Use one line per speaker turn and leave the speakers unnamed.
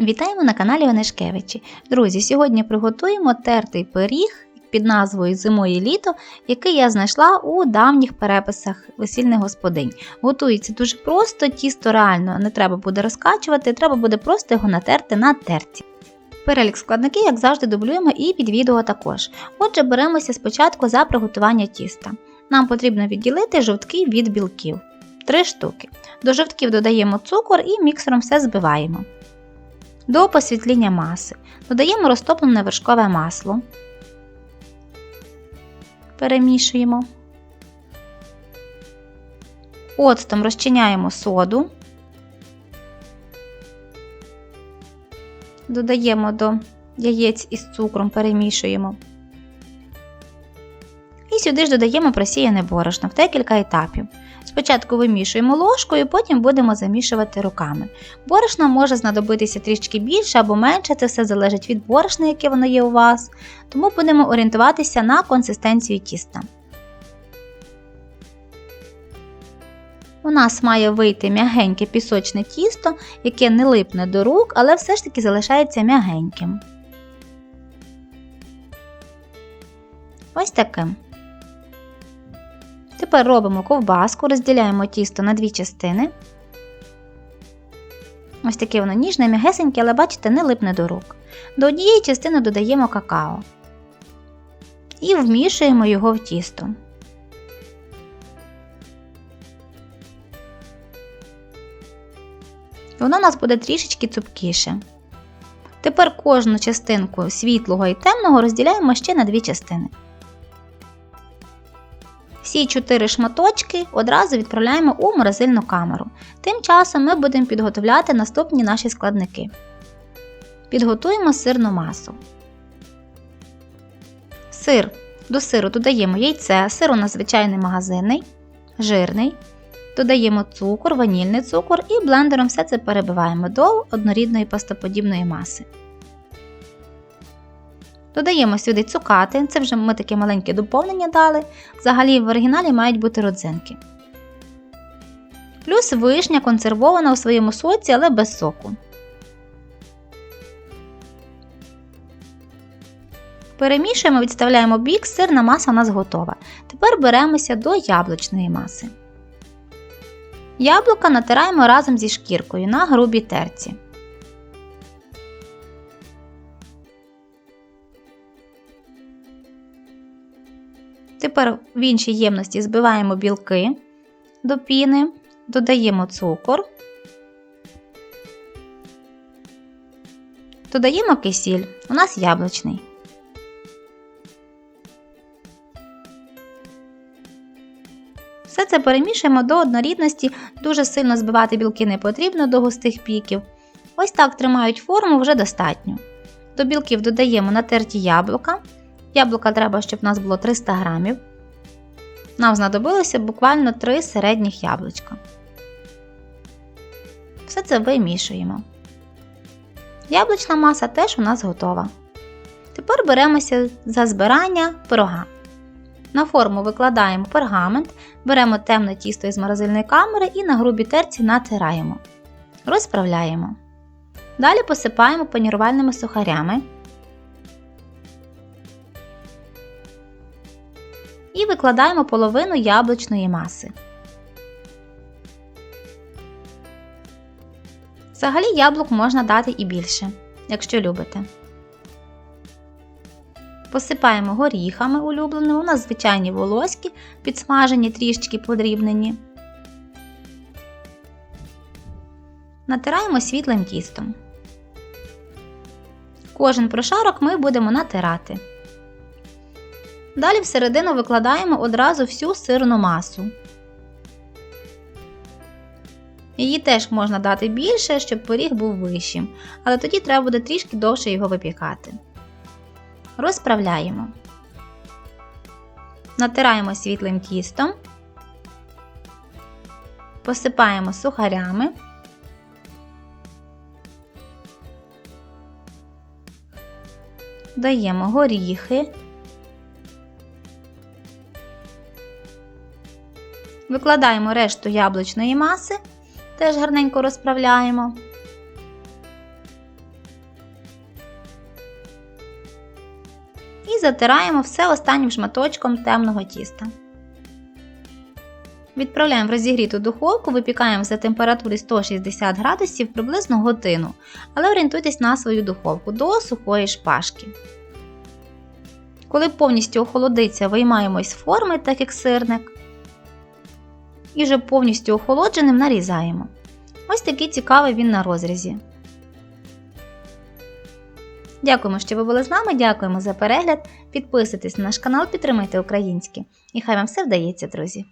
Вітаємо на каналі Онешкевичі. Друзі, сьогодні приготуємо тертий пиріг під назвою Зимо літо, який я знайшла у давніх переписах весільних господинь. Готується дуже просто, тісто реально не треба буде розкачувати, треба буде просто його натерти на терці. Перелік складників, як завжди, дублюємо і під відео також. Отже, беремося спочатку за приготування тіста. Нам потрібно відділити жовтки від білків. Три штуки. До жовтків додаємо цукор і міксером все збиваємо. До посвітління маси додаємо розтоплене вершкове масло. Перемішуємо. Оцтом розчиняємо соду. Додаємо до яєць із цукром, перемішуємо. І сюди ж додаємо просіяне борошно в декілька етапів. Спочатку вимішуємо ложкою, потім будемо замішувати руками. Борошна може знадобитися трішки більше або менше, це все залежить від борошна, яке воно є у вас, тому будемо орієнтуватися на консистенцію тіста. У нас має вийти м'ягеньке пісочне тісто, яке не липне до рук, але все ж таки залишається м'ягеньким. Ось таким. Тепер робимо ковбаску, розділяємо тісто на дві частини. Ось таке воно ніжне, м'ягесеньке, але бачите, не липне до рук. До однієї частини додаємо какао і вмішуємо його в тісто. Воно у нас буде трішечки цупкіше. Тепер кожну частинку світлого і темного розділяємо ще на дві частини. Всі чотири шматочки одразу відправляємо у морозильну камеру. Тим часом ми будемо підготовляти наступні наші складники. Підготуємо сирну масу. Сир. До сиру додаємо яйце, сир у нас звичайний магазинний, жирний. Додаємо цукор, ванільний цукор і блендером все це перебиваємо до однорідної пастоподібної маси. Додаємо сюди цукати, це вже ми таке маленьке доповнення дали. Взагалі в оригіналі мають бути родзинки. Плюс вишня консервована у своєму соці, але без соку. Перемішуємо, відставляємо бік, сирна маса у нас готова. Тепер беремося до яблучної маси. Яблука натираємо разом зі шкіркою на грубій терці. Тепер в іншій ємності збиваємо білки до піни, додаємо цукор, додаємо кисіль, у нас яблучний. Все це перемішуємо до однорідності, дуже сильно збивати білки не потрібно до густих піків. Ось так тримають форму вже достатньо. До білків додаємо натерті яблука. Яблука треба, щоб у нас було 300 грамів. Нам знадобилося буквально 3 середніх яблучка. Все це вимішуємо. Яблучна маса теж у нас готова. Тепер беремося за збирання пирога. На форму викладаємо пергамент, беремо темне тісто із морозильної камери і на грубій терці натираємо. Розправляємо. Далі посипаємо панірувальними сухарями. Викладаємо половину яблучної маси. Взагалі яблук можна дати і більше, якщо любите. Посипаємо горіхами улюбленими, у нас звичайні волоські, підсмажені, трішечки подрібнені. Натираємо світлим тістом. Кожен прошарок ми будемо натирати. Далі всередину викладаємо одразу всю сирну масу. Її теж можна дати більше, щоб пиріг був вищим, але тоді треба буде трішки довше його випікати. Розправляємо. Натираємо світлим тістом, посипаємо сухарями. Даємо горіхи. Викладаємо решту яблучної маси, теж гарненько розправляємо. І затираємо все останнім шматочком темного тіста. Відправляємо в розігріту духовку, випікаємо за температурі 160 градусів приблизно годину, але орієнтуйтесь на свою духовку до сухої шпажки. Коли повністю охолодиться, виймаємо із форми, так як сирник і вже повністю охолодженим нарізаємо. Ось такий цікавий він на розрізі. Дякуємо, що ви були з нами. Дякуємо за перегляд. Підписуйтесь на наш канал, підтримайте українське. І хай вам все вдається, друзі!